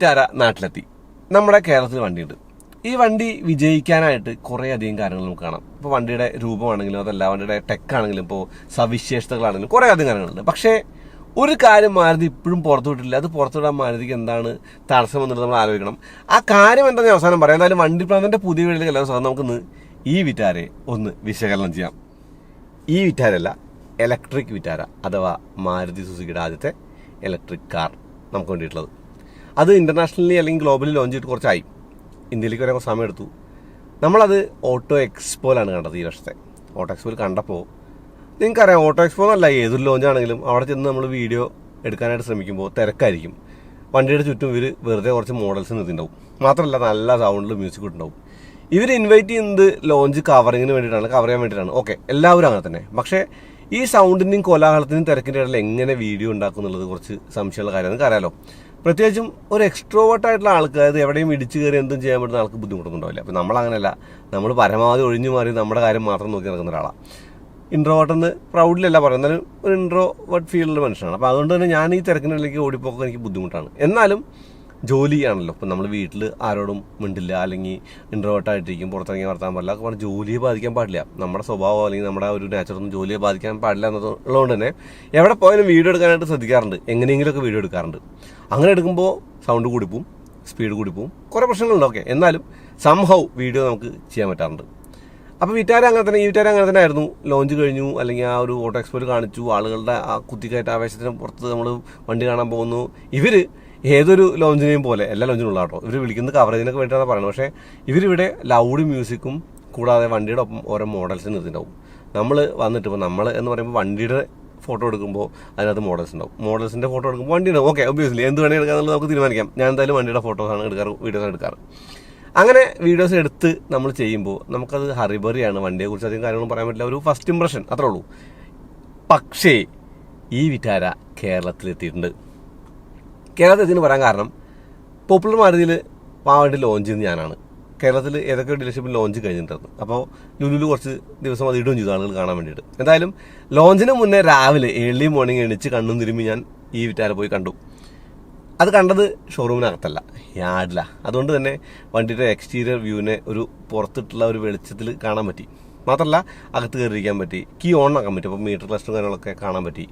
Vitara നാട്ടിലെത്തി. നമ്മുടെ കേരളത്തിൽ വണ്ടിയുണ്ട്. ഈ വണ്ടി വിജയിക്കാനായിട്ട് കുറേ അധികം കാര്യങ്ങൾ നമുക്ക് കാണാം. ഇപ്പോൾ വണ്ടിയുടെ രൂപമാണെങ്കിലും അതല്ല വണ്ടിയുടെ ടെക് ആണെങ്കിലും ഇപ്പോൾ സവിശേഷതകളാണെങ്കിലും കുറേ അധികം കാര്യങ്ങളുണ്ട്. പക്ഷേ ഒരു കാര്യം മാരുതി ഇപ്പോഴും പുറത്തു വിട്ടില്ല അത് പുറത്തുവിടാൻ മാരുതിക്ക് എന്താണ് തടസ്സം എന്നുള്ളത് നമ്മൾ ആലോചിക്കണം. ആ കാര്യം എന്താണെന്ന് അവസാനം പറയാം. എന്തായാലും വണ്ടി പ്രാന്തന്റെ പുതിയ വീട്ടിലേക്ക് എല്ലാ സ്വാഗതം. നമുക്കിന്ന് ഈ വിറ്റാരെ ഒന്ന് വിശകലനം ചെയ്യാം. ഈ വിറ്റാരല്ല ഇലക്ട്രിക് വിറ്റാര അഥവാ മാരുതി സുസുക്കിയുടെ ആദ്യത്തെ ഇലക്ട്രിക് കാർ നമുക്ക് വേണ്ടിയിട്ടുള്ളത്. അത് ഇന്റർനാഷണലി അല്ലെങ്കിൽ ഗ്ലോബലി ലോഞ്ച് ചെയ്തിട്ട് കുറച്ചായി. ഇന്ത്യയിലേക്ക് വരെ കുറച്ച് സമയം എടുത്തു നമ്മളത് ഓട്ടോ എക്സ്പോയിലാണ് കണ്ടത് ഈ വർഷത്തെ. ഓട്ടോ എക്സ്പോയിൽ കണ്ടപ്പോൾ നിങ്ങൾക്കറിയാം ഓട്ടോ എക്സ്പോ എന്നല്ല ഏതൊരു ലോഞ്ച് ആണെങ്കിലും അവിടെ ചെന്ന് നമ്മൾ വീഡിയോ എടുക്കാനായിട്ട് ശ്രമിക്കുമ്പോൾ തിരക്കായിരിക്കും. വണ്ടിയുടെ ചുറ്റും ഇവർ വെറുതെ കുറച്ച് മോഡൽസ് നിർത്തിയിട്ടുണ്ടാവും മാത്രമല്ല നല്ല സൗണ്ടിൽ മ്യൂസിക് ഉണ്ടാവും ഇവർ ഇൻവൈറ്റ് ചെയ്യുന്നത് ലോഞ്ച് കവറിങ്ങിന് വേണ്ടിയിട്ടാണ് കവർ ചെയ്യാൻ വേണ്ടിയിട്ടാണ്. ഓക്കെ എല്ലാവരും അങ്ങനെ തന്നെ. പക്ഷേ ഈ സൗണ്ടിന്റെയും കോലാഹലത്തിന്റെയും തിരക്കിന്റെ ഇടയിൽ എങ്ങനെ വീഡിയോ ഉണ്ടാക്കും എന്നുള്ളത് കുറച്ച് സംശയമുള്ള കാര്യമാണ്. നിങ്ങൾക്ക് അറിയാലോ പ്രത്യേകിച്ചും ഒരു എക്സ്ട്രോവേർട്ട് ആയിട്ടുള്ള ആൾക്ക് അതായത് എവിടെയും ഇടിച്ചു കയറി എന്തും ചെയ്യാൻ പറ്റുന്ന ആൾക്ക് ബുദ്ധിമുട്ടൊന്നുണ്ടാവില്ല അപ്പം നമ്മൾ അങ്ങനെയല്ല നമ്മൾ പരമാവധി ഒഴിഞ്ഞു മാറി നമ്മുടെ കാര്യം മാത്രം നോക്കി നടക്കുന്ന ഒരാളാണ് ഇൻട്രോവേർട്ട് എന്ന് പ്രൗഡിലല്ല പറയുന്നത്. ഒരു ഇൻട്രോവേർട്ട് ഫീൽഡിൽ മനുഷ്യനാണ്. അപ്പോൾ അതുകൊണ്ട് തന്നെ ഞാൻ ഈ തിരക്കിനിടയിലേക്ക് ഓടിപ്പോക്കാൻ എനിക്ക് ബുദ്ധിമുട്ടാണ്. എന്നാലും ജോലിയാണല്ലോ. ഇപ്പം നമ്മൾ വീട്ടിൽ ആരോടും മിണ്ടില്ല അല്ലെങ്കിൽ ഇൻട്രോട്ടായിട്ടിരിക്കും പുറത്തിറങ്ങി വർത്താൻ പാടില്ല പറഞ്ഞ് ജോലിയെ ബാധിക്കാൻ പാടില്ല. നമ്മുടെ സ്വഭാവം അല്ലെങ്കിൽ നമ്മുടെ ഒരു നാച്ചറൊന്നും ജോലിയെ ബാധിക്കാൻ പാടില്ല എന്നുള്ളതുകൊണ്ട് തന്നെ എവിടെ പോയാലും വീഡിയോ എടുക്കാനായിട്ട് ശ്രദ്ധിക്കാറുണ്ട്. എങ്ങനെയെങ്കിലുമൊക്കെ വീഡിയോ എടുക്കാറുണ്ട്. അങ്ങനെ എടുക്കുമ്പോൾ സൗണ്ട് കൂടിപ്പോവും സ്പീഡ് കൂടിപ്പോവും. കുറേ പ്രശ്നങ്ങളുണ്ട് ഓക്കെ എന്നാലും സംഭവം വീഡിയോ നമുക്ക് ചെയ്യാൻ പറ്റാറുണ്ട്. അപ്പോൾ വിറ്റാര അങ്ങനെ തന്നെ ഈ വിറ്റാര അങ്ങനെ തന്നെ ആയിരുന്നു. ലോഞ്ച് കഴിഞ്ഞു അല്ലെങ്കിൽ ആ ഒരു ഓട്ടോ എക്സ്പോയിൽ കാണിച്ചു ആളുകളുടെ ആ കുത്തിക്കയറ്റ ആവേശത്തിന് പുറത്ത് നമ്മൾ വണ്ടി കാണാൻ പോകുന്നു. ഇവർ ഏതൊരു ലോഞ്ചിനെയും പോലെ എല്ലാ ലോഞ്ചിനും ഉള്ള കേട്ടോ ഇവർ വിളിക്കുന്നത് കവറേജിനൊക്കെ വേണ്ടിയിട്ടാണ് പറയുന്നത്. പക്ഷേ ഇവരിവിടെ ലൗഡ് മ്യൂസിക്കും കൂടാതെ വണ്ടിയുടെ ഒപ്പം ഓരോ മോഡൽസ് നിർത്തിണ്ടാവും നമ്മൾ വന്നിട്ട് ഇപ്പോൾ നമ്മൾ എന്ന് പറയുമ്പോൾ വണ്ടിയുടെ ഫോട്ടോ എടുക്കുമ്പോൾ അതിനകത്ത് മോഡൽസ് ഉണ്ടാവും. മോഡൽസിന്റെ ഫോട്ടോ എടുക്കുമ്പോൾ വണ്ടി ഉണ്ടാവും. ഓക്കെ ഒബ്വിയസ്ലി എന്ത് വേണമെങ്കിൽ എടുക്കാന്നുള്ളത് നമുക്ക് തീരുമാനിക്കാം. ഞാൻ എന്തായാലും വണ്ടിയുടെ ഫോട്ടോസാണ് എടുക്കാറ് വീഡിയോസാണ് എടുക്കാറ്. അങ്ങനെ വീഡിയോസ് എടുത്ത് നമ്മൾ ചെയ്യുമ്പോൾ നമുക്കത് ഹറിബറിയാണ് വണ്ടിയെക്കുറിച്ച് അധികം കാര്യങ്ങളൊന്നും പറയാൻ പറ്റില്ല. ഒരു ഫസ്റ്റ് ഇംപ്രഷൻ അത്രേ ഉള്ളൂ. പക്ഷേ ഈ വിറ്റാര കേരളത്തിലെത്തിയിട്ടുണ്ട്. കേരളത്തിൽ പറയാൻ കാരണം പോപ്പുലർ മാരുതിയിൽ ആ ലോഞ്ച് ചെയ്യുന്നത് ഞാനാണ്. കേരളത്തിൽ ഏതൊക്കെ ഡീലർഷിപ്പിൽ ലോഞ്ച് കഴിഞ്ഞിട്ടുണ്ട്. അപ്പോൾ ലുലുലു കുറച്ച് ദിവസം അത് ഇടുകയും ചെയ്തു ആളുകൾ കാണാൻ വേണ്ടിയിട്ട്. എന്തായാലും ലോഞ്ചിന് മുന്നേ രാവിലെ ഏർലി മോർണിംഗ് എണിച്ച് കണ്ണും തിരുമ്പി ഞാൻ ഈ വിറ്റാരെ പോയി കണ്ടു. അത് കണ്ടത് ഷോറൂമിനകത്തല്ല യാർഡില. അതുകൊണ്ട് തന്നെ വണ്ടിയുടെ എക്സ്റ്റീരിയർ വ്യൂവിനെ ഒരു പുറത്തിട്ടുള്ള ഒരു വെളിച്ചത്തിൽ കാണാൻ പറ്റി. മാത്രമല്ല അകത്ത് കയറിയിരിക്കാൻ പറ്റി കീ ഓൺ ആക്കാൻ പറ്റി അപ്പോൾ മീറ്റർ ക്ലസ്റ്ററും കാര്യങ്ങളൊക്കെ കാണാൻ പറ്റി.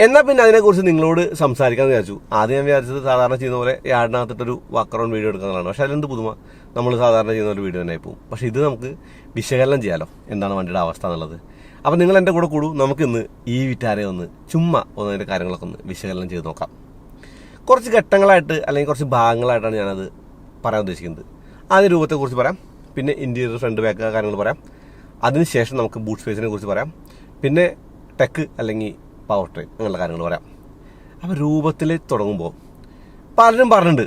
എന്നാൽ പിന്നെ അതിനെക്കുറിച്ച് നിങ്ങളോട് സംസാരിക്കാമെന്ന് വിചാരിച്ചു. ആദ്യം ഞാൻ വിചാരിച്ചത് സാധാരണ ചെയ്യുന്ന പോലെ യാടിനകത്തിട്ടൊരു വാക്കറോൺ വീഡിയോ എടുക്കുന്നതാണ് പക്ഷേ അതിലെന്ത് പുതുമ? നമ്മൾ സാധാരണ ചെയ്യുന്ന ഒരു വീഡിയോ തന്നെ പോകും. പക്ഷേ ഇത് നമുക്ക് വിശകലനം ചെയ്യാലോ? എന്താണ് വണ്ടിയുടെ അവസ്ഥ എന്നുള്ളത്. അപ്പം നിങ്ങൾ എന്റെ കൂടെ കൂടും. നമുക്കിന്ന് ഈ വിറ്റാരെ ഒന്ന് ചുമ്മാ ഒന്ന് അതിന്റെ കാര്യങ്ങളൊക്കെ ഒന്ന് വിശകലനം ചെയ്ത് നോക്കാം. കുറച്ച് ഘട്ടങ്ങളായിട്ട് അല്ലെങ്കിൽ കുറച്ച് ഭാഗങ്ങളായിട്ടാണ് ഞാനത് പറയാൻ ഉദ്ദേശിക്കുന്നത്. ആദ്യ രൂപത്തെക്കുറിച്ച് പറയാം. പിന്നെ ഇന്റീരിയർ ഫ്രണ്ട് ബാക്ക് കാര്യങ്ങൾ പറയാം. അതിനുശേഷം നമുക്ക് ബൂട്ട് സ്പേസിനെ കുറിച്ച് പറയാം. പിന്നെ ടെക്ക് അല്ലെങ്കിൽ പവർ ട്രെയിൻ അങ്ങനെയുള്ള കാര്യങ്ങൾ പറയാം. അപ്പോൾ രൂപത്തിൽ തുടങ്ങുമ്പോൾ പലരും പറഞ്ഞിട്ടുണ്ട്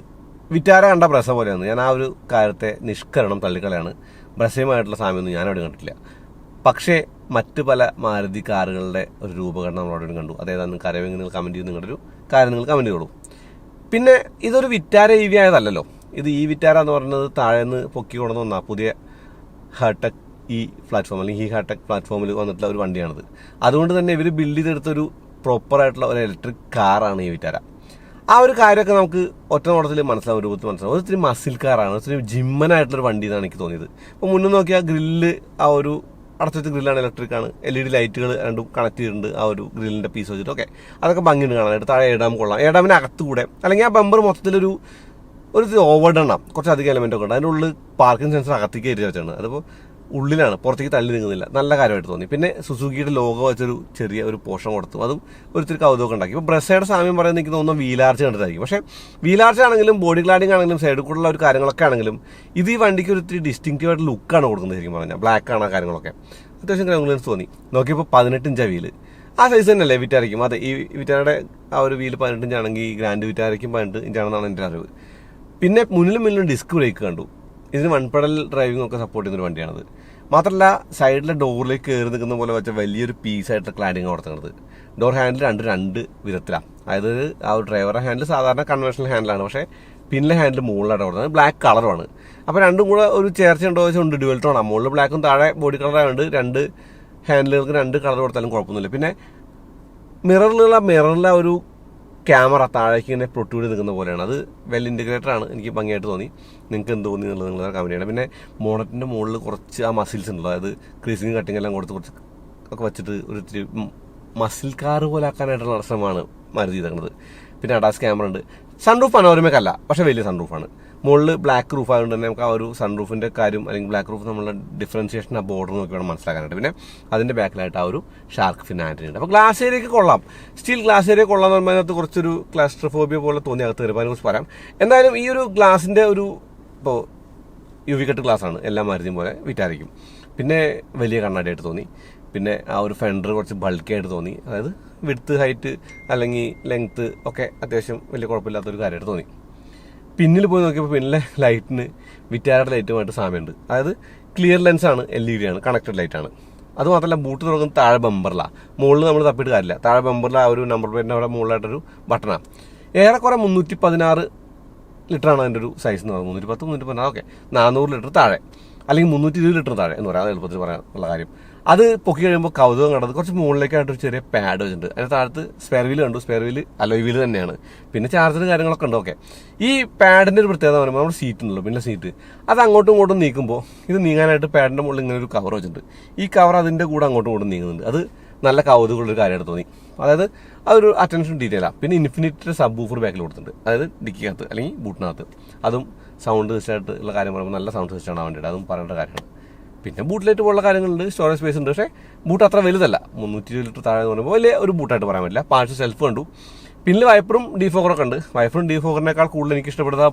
വിറ്റാര കണ്ട ബ്രസ പോലെയാണ് ഞാൻ ആ ഒരു കാര്യത്തെ നിഷ്കരണം തള്ളിക്കളയാണ്. ബ്രസയുമായിട്ടുള്ള സാമ്യമൊന്നും ഞാൻ അവിടെ കണ്ടിട്ടില്ല. പക്ഷേ മറ്റ് പല മാരുതി കാറുകളുടെ ഒരു രൂപഘടന നമ്മൾ അവിടെ കണ്ടു. അതേതാണ് നിങ്ങൾക്ക് അറിയാമെങ്കിൽ നിങ്ങൾ കമന്റ് ചെയ്ത് നിങ്ങളുടെ ഒരു കാര്യം നിങ്ങൾ കമന്റ് ചെയ്തോളൂ. പിന്നെ ഇതൊരു വിറ്റാര ഇ വി ഇത് ഈ വിറ്റാര എന്ന് പറയുന്നത് താഴേന്ന് പൊക്കി കൊണ്ടുവന്ന പുതിയ ഹാർടെക് ഈ പ്ലാറ്റ്ഫോം അല്ലെങ്കിൽ ഈ ഹാർടെക് പ്ലാറ്റ്ഫോമിൽ വന്നിട്ടുള്ള ഒരു വണ്ടിയാണത്. അതുകൊണ്ട് തന്നെ ഇവർ ബിൽഡ് ചെയ്തെടുത്തൊരു പ്രോപ്പർ ആയിട്ടുള്ള ഒരു ഇലക്ട്രിക് കാറാണ് ഈ വിറ്റാര ആ ഒരു കാര്യമൊക്കെ നമുക്ക് ഒറ്റ നോട്ടത്തിൽ മനസ്സിലാവും രൂപത്തിൽ മനസ്സിലാവും. ഒത്തിരി മസിൽ കാറാണ് ഒത്തിരി ജിമ്മനായിട്ടുള്ളൊരു വണ്ടി എന്നാണ് എനിക്ക് തോന്നിയത്. അപ്പോൾ മുന്നേ നോക്കിയാൽ ഗ്രില്ല് ആ ഒരു അടച്ചുവെച്ച ഗ്രില്ലാണ് ഇലക്ട്രിക് ആണ്. എൽ ഇ ഡി ലൈറ്റുകൾ രണ്ടും കണക്ട് ചെയ്തിട്ടുണ്ട് ആ ഒരു ഗ്രില്ലിന്റെ പീസ് വെച്ചിട്ട്. ഓക്കെ അതൊക്കെ ഭംഗിയുണ്ട് കാണാനായിട്ട് താഴെ ഏടാം കൊള്ളാം. ഏടാമിന് അകത്തുകൂടെ അല്ലെങ്കിൽ ആ ബമ്പർ മൊത്തത്തിലൊരു ഒരു ഓവർഡ് എണ്ണം കുറച്ച് അധികം എലമെന്റ് ഒക്കെ ഉണ്ട്. അതിന്റെ ഉള്ളിൽ പാർക്കിംഗ് സെൻസർ അകത്തേക്ക് കയറ്റി വെച്ചാണ്. അതിപ്പോൾ ഉള്ളിലാണ് പുറത്തേക്ക് തള്ളി നീങ്ങുന്നില്ല. നല്ല കാര്യമായിട്ട് തോന്നി. പിന്നെ സുസുക്കിയുടെ ലോഗോ വെച്ചൊരു ചെറിയ ഒരു പോഷൻ കൊടുത്തു. അതും ഒരിത്തിരി കൗതുകം ഉണ്ടാക്കി. ഇപ്പോൾ ബ്രസയുടെ സാമ്യം പറയുന്നത് എനിക്ക് തോന്നുന്നു വീലാർച്ച് കണ്ടിട്ടായിരിക്കും. പക്ഷേ വീലാർച്ച ആണെങ്കിലും ബോഡി ഗ്ലാഡിങ് ആണെങ്കിലും സൈഡ് കൂടെയുള്ള ഒരു കാര്യങ്ങളൊക്കെ ആണെങ്കിലും ഇത് ഈ വണ്ടിക്ക് ഒരു ഇത്തിരി ഡിസ്റ്റിങ്റ്റീവ് ആയിട്ട് ലുക്കാണ് കൊടുക്കുന്നത് ശരിക്കും പറഞ്ഞാൽ. ബ്ലാക്ക് ആണ് ആ കാര്യങ്ങളൊക്കെ. അത്യാവശ്യം ഗ്രൗണ്ട്ലെൻസ് തോന്നി. നോക്കിയപ്പോൾ പതിനെട്ട് ഇഞ്ചാ വീൽ ആ സൈസ് തന്നെയല്ലേ വിറ്റാരയ്ക്കും അതെ ഈ വിറ്റാരയുടെ ആ ഒരു വീൽ പതിനെട്ട് ഇഞ്ചാണെങ്കിൽ ഈ ഗ്രാൻഡ് വിറ്റാരയ്ക്കും പതിനെട്ട് ഇഞ്ചാണെന്നാണ് എന്റെ അറിവ്. പിന്നെ മുന്നിലും മുന്നിലും ഡിസ്ക് ബ്രേക്ക് കണ്ടു. ഇതിന് വൺ പെഡൽ ഡ്രൈവിംഗ് ഒക്കെ സപ്പോർട്ട് ചെയ്യുന്ന ഒരു വണ്ടിയാണത്. മാത്രമല്ല സൈഡിലെ ഡോറിലേക്ക് കയറി നിൽക്കുന്ന പോലെ വെച്ച വലിയൊരു പീസായിട്ടുള്ള ക്ലാഡിങ് നടത്തുന്നത്. ഡോർ ഹാൻഡിൽ രണ്ട് രണ്ട് വിധത്തിലാണ് അതായത് ആ ഡ്രൈവറുടെ ഹാൻഡിൽ സാധാരണ കൺവെൻഷണൽ ഹാൻഡിലാണ് പക്ഷേ പിന്നിലെ ഹാൻഡിൽ മുകളിലായിട്ട് കൊടുത്തത് ബ്ലാക്ക് കളറുമാണ് അപ്പോൾ രണ്ടും കൂടെ ഒരു ചേർച്ച ഉണ്ടോ വെച്ചാൽ ഉണ്ട്. ഡുവൽ ആണ് മുകളിൽ ബ്ലാക്കും താഴെ ബോഡി കളറായതുകൊണ്ട് രണ്ട് ഹാൻഡിലുകൾക്ക് രണ്ട് കളർ കൊടുത്താലും കുഴപ്പമൊന്നുമില്ല. പിന്നെ മിററിലുള്ള മിററിലെ ഒരു ക്യാമറ താഴേക്ക് ഇങ്ങനെ പ്രൊട്യൂഡ് നിൽക്കുന്ന പോലെയാണ്. അത് വെൽ ഇന്റഗ്രേറ്റഡ് ആണ്. എനിക്ക് ഭംഗിയായിട്ട് തോന്നി. നിങ്ങൾക്ക് എന്ത് തോന്നി എന്നുള്ളത് നിങ്ങൾ കമന്റ് ചെയ്യണം. പിന്നെ മോണറ്റിന്റെ മുകളിൽ കുറച്ച് ആ മസിൽസ് ഉണ്ടല്ലോ അതായത് ക്രീസിങ് കട്ടിങ് എല്ലാം കൊടുത്ത് കുറച്ച് ഒക്കെ വെച്ചിട്ട് ഒരു ഇത്തിരി മസിൽ കാർ പോലെ ആക്കാനായിട്ടുള്ള ശ്രമമാണ് മാരുതി ചെയ്തേക്കുന്നത് പിന്നെ അഡാസ് ക്യാമറ ഉണ്ട്. സൺറൂഫ് പനോരമയ്ക്കല്ല പക്ഷേ വലിയ സൺറൂഫാണ് മുകളിൽ ബ്ലാക്ക് റൂഫ് ആയതുകൊണ്ട് തന്നെ നമുക്ക് ആ ഒരു സൺറൂഫിന്റെ കാര്യം അല്ലെങ്കിൽ ബ്ലാക്ക് റൂഫ് നമ്മളുടെ ഡിഫറൻസിയേഷൻ ആ ബോർഡർ നോക്കി വേണം മനസ്സിലാക്കാനായിട്ട്. പിന്നെ അതിന്റെ ബാക്കിലായിട്ട് ആ ഒരു ഷാർക്ക് ആന്റണി ഉണ്ട് അപ്പോൾ ഗ്ലാസ് ഏരിയക്ക് കൊള്ളാം. സ്റ്റീൽ ഗ്ലാസ് ഏരിയ കൊള്ളാം എന്ന് പറഞ്ഞാൽ അതിനകത്ത് കുറച്ചൊരു ക്ലാസ്ട്രോഫോബിയ പോലെ തോന്നി അകത്ത് കയറി. അതിനെക്കുറിച്ച് പറയാം. എന്തായാലും ഈ ഒരു ഗ്ലാസിന്റെ ഒരു ഇപ്പോൾ യു വി കട്ട് ഗ്ലാസ് ആണ്. എല്ലാ മരുന്നും പോലെ വിറ്റായിരിക്കും. പിന്നെ വലിയ കണ്ണാടിയായിട്ട് തോന്നി. പിന്നെ ആ ഒരു ഫെൻഡർ കുറച്ച് ബൾക്കി ആയിട്ട് തോന്നി. അതായത് വിടുത്ത് ഹൈറ്റ് അല്ലെങ്കിൽ ലെങ്ത്ത് ഒക്കെ അത്യാവശ്യം വലിയ കുഴപ്പമില്ലാത്തൊരു കാര്യമായിട്ട് തോന്നി. പിന്നിൽ പോയി നോക്കിയപ്പോൾ പിന്നിലെ ലൈറ്റിന് വിറ്റാരയുടെ ലൈറ്റുമായിട്ട് സാമ്യമുണ്ട്. അതായത് ക്ലിയർ ലെൻസ് ആണ് എൽ ഇ ഡി ആണ് കണക്റ്റഡ് ലൈറ്റ് ആണ്. അത് മാത്രമല്ല ബൂട്ട് തുറക്കുന്ന താഴെ ബമ്പറിലാണ് മുകളിൽ നമ്മൾ തപ്പിയിട്ട് കാര്യമില്ല. താഴെ ബമ്പറിൽ ആ ഒരു നമ്പർ പ്ലേറ്റിന്റെ അവിടെ മുകളിലായിട്ടൊരു ബട്ടണാണ് ഏറെക്കുറെ മുന്നൂറ്റി പതിനാറ് ലിറ്ററാണ് അതിന്റെ ഒരു സൈസ് എന്ന് പറയുന്നത്. മുന്നൂറ്റി പത്ത് മുന്നൂറ്റി പതിനാറ് ഓക്കെ നാനൂറ് ലിറ്റർ താഴെ. അല്ലെങ്കിൽ മുന്നൂറ്റി ഇരുപത് ലിറ്റർ താഴെ എന്ന് പറയാം. എളുപ്പത്തിൽ പറയാനുള്ള കാര്യം. അത് പൊക്കി കഴിയുമ്പോൾ കൗതുകം കണ്ടത് കുറച്ച് മുകളിലേക്കായിട്ട് ഒരു ചെറിയ പാഡ് വെച്ചിട്ടുണ്ട്. അതിന്റെ താഴത്ത് സ്പെയർ വീൽ കണ്ടു. സ്പെയർ വീൽ അലോയ് വീൽ തന്നെയാണ്. പിന്നെ ചാർജറും കാര്യങ്ങളൊക്കെ ഉണ്ട്. ഓക്കെ ഈ പാഡിന്റെ ഒരു പ്രത്യേകത പറയുമ്പോൾ നമ്മുടെ സീറ്റ് ഉണ്ടല്ലോ പിന്നെ സീറ്റ് അത് അങ്ങോട്ടും ഇങ്ങോട്ടും നീക്കുമ്പോൾ ഇത് നീങ്ങാനായിട്ട് പാഡിന്റെ മുകളിൽ ഇങ്ങനെ ഒരു കവർ വെച്ചിട്ടുണ്ട്. ഈ കവർ അതിന്റെ കൂടെ അങ്ങോട്ടും ഇങ്ങോട്ടും നീങ്ങുന്നുണ്ട്. അത് നല്ല കൗതുകമുള്ളൊരു കാര്യമായിട്ട് തോന്നി. അതായത് അതൊരു അറ്റൻഷൻ ഡീറ്റെയിലാണ് പിന്നെ ഇൻഫിനിറ്റിയുടെ സബ് ബൂഫർ ബാക്കിൽ കൊടുത്തിട്ടുണ്ട്. അതായത് ഡിക്കിക്കകത്ത് അല്ലെങ്കിൽ ബൂട്ടിനകത്ത് അതും സൗണ്ട് സിസ്റ്റമായിട്ട് ഉള്ള കാര്യം പറയുമ്പോൾ നല്ല സൗണ്ട് സിസ്റ്റമാണ് വേണ്ടിയിട്ട് അതും പറയേണ്ട കാര്യമാണ് പിന്നെ ബൂട്ടിലേറ്റ് പോലുള്ള കാര്യങ്ങളുണ്ട് സ്റ്റോറേജ് സ്പേസ് ഉണ്ട്. പക്ഷേ ബൂട്ട് അത്ര വലുതല്ല. മുന്നൂറ്റി ഇരുപത് ലിറ്റർ താഴെ എന്ന് പറയുമ്പോൾ വലിയ ഒരു ബൂട്ടായിട്ട് പറയാൻ പറ്റില്ല. പാഴ്സ് സെൽഫ് കണ്ടു. പിന്നെ വൈപ്പറും ഡീഫോക്കറൊക്കെ ഉണ്ട്. വൈപ്പറും ഡീഫോക്കറിനേക്കാൾ കൂടുതൽ എനിക്ക് ഇഷ്ടപ്പെടുന്ന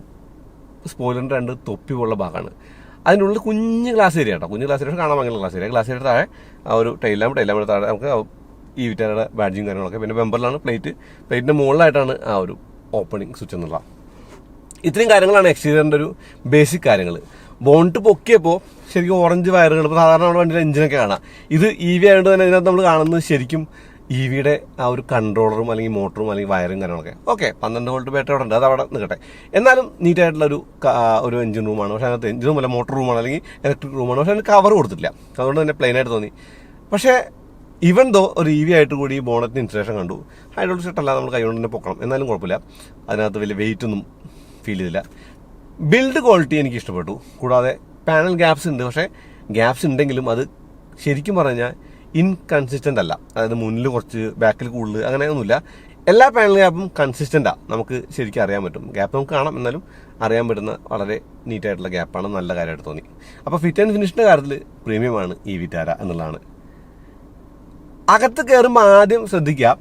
സ്പോയിലറിന്റെ രണ്ട് തൊപ്പി പോലുള്ള ഭാഗമാണ്. അതിന്റെ ഉള്ളിൽ കുഞ്ഞ് ഗ്ലാസ് ഏരിയ കേട്ടോ കുഞ്ഞ് ഗ്ലാസ് ഏരിയ കാണാൻ ഭയങ്കര ഗ്ലാസ് ഏരിയ ഗ്ലാസ് ഏരിയ താഴെ ആ ഒരു ടൈലാമ്പ് ടൈലാമ്പ് താഴെ നമുക്ക് ഈ വിറ്റാരുടെ ബാഡ്ജിങ് കാര്യങ്ങളൊക്കെ. പിന്നെ ബെമ്പറിലാണ് പ്ലേറ്റ് പ്ലേറ്റിന്റെ മുകളിലായിട്ടാണ് ആ ഒരു ഓപ്പണിംഗ് സ്വിച്ച് എന്നുള്ള. ഇത്രയും കാര്യങ്ങളാണ് എക്സ്റ്റീരിയറിന്റെ ഒരു ബേസിക് കാര്യങ്ങൾ ബോണ്ട് പൊക്കിയപ്പോൾ ശരിക്കും ഓറഞ്ച് വയറുകൾ. ഇപ്പോൾ സാധാരണ നമ്മുടെ വണ്ടിയിൽ എഞ്ചിനൊക്കെ കാണാം. ഇത് ഇ വി ആയതുകൊണ്ട് തന്നെ ഇതിനകത്ത് നമ്മൾ കാണുന്നത് ശരിക്കും ഇ വിയുടെ ആ ഒരു കൺട്രോളറും അല്ലെങ്കിൽ മോട്ടറും അല്ലെങ്കിൽ വയറും കാര്യങ്ങളൊക്കെ. ഓക്കെ പന്ത്രണ്ട് വോൾട്ട് ബാറ്ററി അവിടെ ഉണ്ട്. അത് അവിടെ നിൽക്കട്ടെ. എന്നാലും നീറ്റായിട്ടുള്ള ഒരു ഒരു എഞ്ചിൻ റൂമാണ് പക്ഷേ അതിനകത്ത് എഞ്ചിൻ റൂമല്ല മോട്ടർ റൂമാണ് അല്ലെങ്കിൽ ഇലക്ട്രിക് റൂമാണ് പക്ഷേ അതിന് കവർ കൊടുത്തിട്ടില്ല. അതുകൊണ്ട് തന്നെ പ്ലെയിൻ ആയിട്ട് തോന്നി. പക്ഷേ ഇവൻ ദോ ഒരു ഇ വി ആയിട്ട് കൂടി ഈ ബോണറ്റിന് ഇൻസ്റ്റലേഷൻ കണ്ടു ഹൈഡ്രോളിക് സെറ്റ് അല്ല നമ്മൾ കൈകൊണ്ട് തന്നെ പൊക്കണം. എന്നാലും കുഴപ്പമില്ല. അതിനകത്ത് വലിയ വെയിറ്റ് ഒന്നും ഫീൽ ചെയ്തില്ല. ബിൽഡ് ക്വാളിറ്റി എനിക്ക് ഇഷ്ടപ്പെട്ടു. കൂടാതെ പാനൽ ഗ്യാപ്സ് ഉണ്ട്. പക്ഷേ ഗ്യാപ്സ് ഉണ്ടെങ്കിലും അത് ശരിക്കും പറഞ്ഞാൽ ഇൻകൺസിസ്റ്റന്റ് അല്ല. അതായത് മുന്നിൽ കുറച്ച് ബാക്കിൽ കൂടുതൽ അങ്ങനെയൊന്നുമില്ല. എല്ലാ പാനൽ ഗ്യാപ്പും കൺസിസ്റ്റന്റാണ് നമുക്ക് ശരിക്കും അറിയാൻ പറ്റും. ഗ്യാപ്പ് നമുക്ക് കാണാം. എന്നാലും അറിയാൻ പറ്റുന്ന വളരെ നീറ്റായിട്ടുള്ള ഗ്യാപ്പാണ് നല്ല കാര്യമായിട്ട് തോന്നി. അപ്പോൾ ഫിറ്റ് ആൻഡ് ഫിനിഷിന്റെ കാര്യത്തിൽ പ്രീമിയമാണ് ഈ വിറ്റാര എന്നുള്ളതാണ്. അകത്ത് കയറുമ്പോൾ ആദ്യം ശ്രദ്ധിക്കുക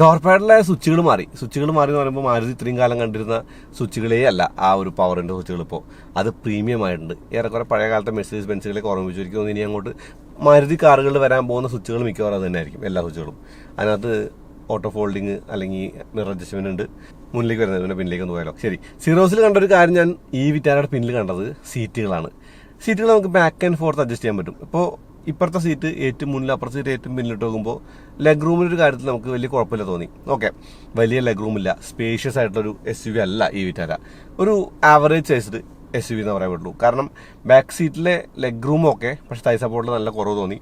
ഡോർപാഡാ ഡോർപാഡിലെ സ്വിച്ചുകൾ മാറി. സ്വിച്ചുകൾ മാറി എന്ന് പറയുമ്പോൾ മാരുതി ഇത്രയും കാലം കണ്ടിരുന്ന സ്വിച്ചുകളേ അല്ല. ആ ഒരു പവറിന്റെ സ്വിച്ചുകൾ ഇപ്പോൾ അത് പ്രീമിയം ആയിട്ടുണ്ട്. ഏറെക്കുറെ പഴയ കാലത്തെ മെസ്സേജ് ബെൻസുകളെ ഓർമ്മിച്ചിരിക്കുന്നു ഇനി അങ്ങോട്ട് മാരുതി കാറുകളിൽ വരാൻ പോകുന്ന സ്വിച്ചുകൾ മിക്കവാറും അത് തന്നെ ആയിരിക്കും എല്ലാ സ്വിച്ചുകളും അതിനകത്ത് ഓട്ടോ ഫോൾഡിങ് അല്ലെങ്കിൽ മിറർ അഡ്ജസ്റ്റ്മെന്റ് ഉണ്ട്. മുന്നിലേക്ക് വരുന്നത് പിന്നെ പിന്നിലേക്ക് ഒന്ന് പോയാലോ. ശരി. സീറോസിൽ കണ്ട ഒരു കാര്യം ഞാൻ ഈ വിറ്റാരയുടെ പിന്നിൽ കണ്ടത് സീറ്റുകളാണ് സീറ്റുകൾ നമുക്ക് ബാക്ക് ആൻഡ് ഫോർത്ത് അഡ്ജസ്റ്റ് ചെയ്യാൻ പറ്റും. ഇപ്പോൾ ഇപ്പുറത്തെ സീറ്റ് ഏറ്റവും മുന്നിൽ അപ്പുറത്തെ സീറ്റ് ഏറ്റവും പിന്നിലിട്ട് നോക്കുമ്പോൾ ലെഗ് റൂമിന്റെ ഒരു കാര്യത്തിൽ നമുക്ക് വലിയ കുഴപ്പമില്ല തോന്നി. ഓക്കെ വലിയ ലെഗ് റൂമില്ല സ്പേഷ്യസ് ആയിട്ടുള്ളൊരു എസ് യു വി അല്ല ഈ വിറ്റാര ഒരു average sized S U V എന്ന് പറയാൻ പറ്റുള്ളൂ കാരണം ബാക്ക് സീറ്റിലെ ലെഗ് റൂം ഓക്കെ പക്ഷേ തൈ സപ്പോർട്ടിൽ നല്ല കുറവ് തോന്നി.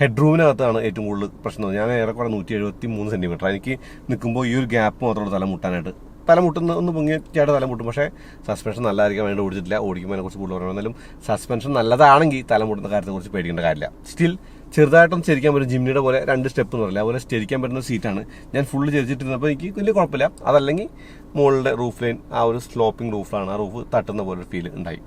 ഹെഡ് റൂമിനകത്താണ് ഏറ്റവും കൂടുതൽ പ്രശ്നം ഞാൻ ഏറെക്കുറെ നൂറ്റി എഴുപത്തി മൂന്ന് സെന്റിമീറ്റർ എനിക്ക് നിൽക്കുമ്പോൾ ഈ ഒരു ഗ്യാപ്പ് മാത്രമുള്ള തല മുട്ടാനായിട്ട്. തല മുട്ടുന്ന ഒന്ന് പൊങ്ങിയായിട്ട് തലമുട്ടും. പക്ഷേ സസ്പെൻഷൻ നല്ലതായിരിക്കും അതിനോട് ഓടിച്ചിട്ടില്ല. ഓടിക്കുമ്പോൾ അതിനെക്കുറിച്ച് കൂടുതൽ പറയണം സസ്പെൻഷൻ നല്ലതാണെങ്കിൽ തലമുട്ടുന്ന കാര്യത്തെക്കുറിച്ച് പേടിക്കേണ്ട കാര്യമില്ല. സ്റ്റിൽ ചെറുതായിട്ടൊന്നും ചെരിക്കാൻ പറ്റും. ജിമ്മിയുടെ പോലെ രണ്ട് സ്റ്റെപ്പ് എന്ന് പറയില്ല അതുപോലെ ചെരിക്കാൻ പറ്റുന്ന സീറ്റാണ് ഞാൻ ഫുള്ള് ചെരിച്ചിട്ടിരുന്നപ്പോൾ എനിക്ക് വലിയ കുഴപ്പമില്ല. അതല്ലെങ്കിൽ മുകളിലെ റൂഫ് ലൈൻ ആ ഒരു സ്ലോപ്പിംഗ് റൂഫാണ് ആ റൂഫ് തട്ടുന്ന പോലെ ഒരു ഫീൽ ഉണ്ടായി.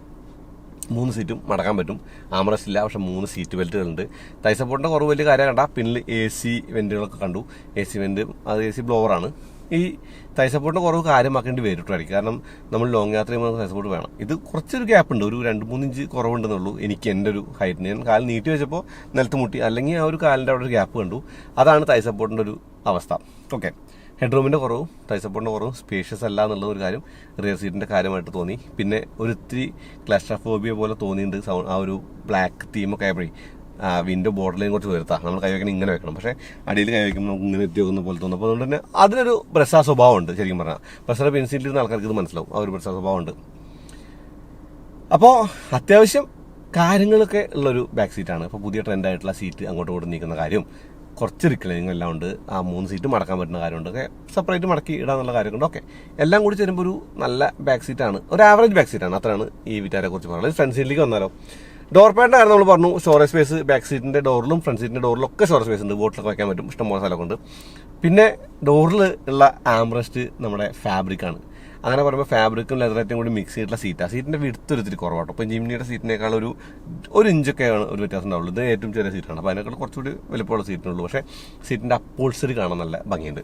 മൂന്ന് സീറ്റും മടക്കാൻ പറ്റും. ആമറസ് ഇല്ല പക്ഷേ മൂന്ന് സീറ്റ് ബെൽറ്റുകളുണ്ട് തൈ സപ്പോർട്ടിന്റെ കുറവ് വലിയ കാര്യം കണ്ട പിന്നിൽ എ സി വെന്റുകളൊക്കെ കണ്ടു. എ സി വെന്റ് അത് എ സി ബ്ലോവറാണ് ഈ തൈ സപ്പോർട്ടിന് കുറവ് കാര്യമാക്കേണ്ടി വരിട്ടായിരിക്കും. കാരണം നമ്മൾ ലോങ് യാത്ര ചെയ്യുമ്പോൾ തൈ സപ്പോർട്ട് വേണം. ഇത് കുറച്ചൊരു ഗ്യാപ്പ് ഉണ്ട്. ഒരു രണ്ട് മൂന്ന് ഇഞ്ച് കുറവുണ്ടെന്നുള്ളൂ എനിക്ക് എന്റെ ഒരു ഹൈറ്റിന് ഞാൻ കാൽ നീട്ടി വെച്ചപ്പോൾ നിലത്ത് മുട്ടി. അല്ലെങ്കിൽ ആ ഒരു കാലിന്റെ അവിടെ ഒരു ഗ്യാപ്പ് കണ്ടു. അതാണ് തൈ സപ്പോർട്ടിന്റെ ഒരു അവസ്ഥ. ഓക്കെ ഹെഡ് റൂമിന്റെ കുറവും തൈ സപ്പോർട്ടിന്റെ കുറവും സ്പേഷ്യസ് അല്ല എന്നുള്ള ഒരു കാര്യം റിയർ സീറ്റിന്റെ കാര്യമായിട്ട് തോന്നി. പിന്നെ ഒരു ഇത്തിരി ക്ലസ്ട്രഫോബിയ പോലെ തോന്നിയിട്ടുണ്ട്. സൗണ്ട് ആ ഒരു ബ്ലാക്ക് തീമൊക്കെ ആയപ്പോഴേ. വിൻഡോ ബോർഡിലേയും കുറച്ച് വരുത്താം നമ്മൾ കൈ വെക്കണം ഇങ്ങനെ വെക്കണം. പക്ഷേ അടിയിൽ കൈ വെക്കുമ്പോൾ നമുക്ക് ഇങ്ങനെ എത്തി വെക്കുന്ന പോലെ തോന്നും. അപ്പോൾ അതുകൊണ്ട് തന്നെ അതിനൊരു പ്രസാ സ്വഭാവമുണ്ട് ശരിക്കും പറഞ്ഞാൽ ബ്രസയുടെ പെൻസിലിൽ നിന്ന് ആൾക്കാർക്ക് ഇത് മനസ്സിലാവും. ആ ഒരു പ്രസാ സ്വഭാവമുണ്ട്. അപ്പോൾ അത്യാവശ്യം കാര്യങ്ങളൊക്കെ ഉള്ളൊരു ബാക്ക് സീറ്റാണ് ഇപ്പോൾ പുതിയ ട്രെൻഡായിട്ടുള്ള സീറ്റ് അങ്ങോട്ട് ഇങ്ങോട്ടും നീക്കുന്ന കാര്യം. കുറച്ച് റിക്ലൈനിങ് എല്ലാം ഉണ്ട്. ആ മൂന്ന് സീറ്റ് മടക്കാൻ പറ്റുന്ന കാര്യമുണ്ട്. ഒക്കെ സെപ്പറേറ്റ് മടക്കി ഇടാന്നുള്ള കാര്യമുണ്ട് ഓക്കെ എല്ലാം കൂടി ചേരുമ്പോൾ ഒരു നല്ല ബാക്ക് സീറ്റാണ് ഒരു ആവറേജ് ബാക്ക് സീറ്റാണ് അത്രയാണ് ഈ വിറ്റാരെ കുറിച്ച് പറയുന്നത്. ഫ്രണ്ട് സീറ്റിലേക്ക് വന്നാലോ. ഡോർ പാഡിന്റെ ആയിരുന്നു നമ്മൾ പറഞ്ഞു. സ്റ്റോറേജ് സ്പേസ് ബാക്ക് സീറ്റിന്റെ ഡോറിലും ഫ്രണ്ട് സീറ്റിന്റെ ഡോറിലും ഒക്കെ സ്റ്റോറേജ് സ്പേസ് ഉണ്ട്. ബോട്ടിലൊക്കെ വയ്ക്കാൻ പറ്റും. ഇഷ്ടംപോലെ സ്ഥലമൊക്കെ ഉണ്ട്. പിന്നെ ഡോറിൽ ഉള്ള ആംബ്രസ്റ്റ് നമ്മുടെ ഫാബ്രിക്കാണ് അങ്ങനെ പറയുമ്പോൾ ഫാബ്രിക്കും ലെതറേറ്റും കൂടി മിക്സ് ചെയ്തിട്ടുള്ള സീറ്റാണ് സീറ്റിന്റെ വിടുത്ത് ഒരു ഇത്തിരി കുറവാട്ടോ അപ്പോൾ ജിമിനിയുടെ സീറ്റിനേക്കാൾ ഒരു ഒരു ഇഞ്ചൊക്കെയാണ് ഒരു വ്യത്യാസം ഉണ്ടാവുള്ളൂ. ഇത് ഏറ്റവും ചെറിയ സീറ്റാണ് അപ്പോൾ അതിനേക്കാൾ കുറച്ചുകൂടി വലുപ്പമുള്ള സീറ്റിനുള്ളൂ പക്ഷേ സീറ്റിന്റെ അപ്പോൾസറി കാണാൻ നല്ല ഭംഗിയുണ്ട്.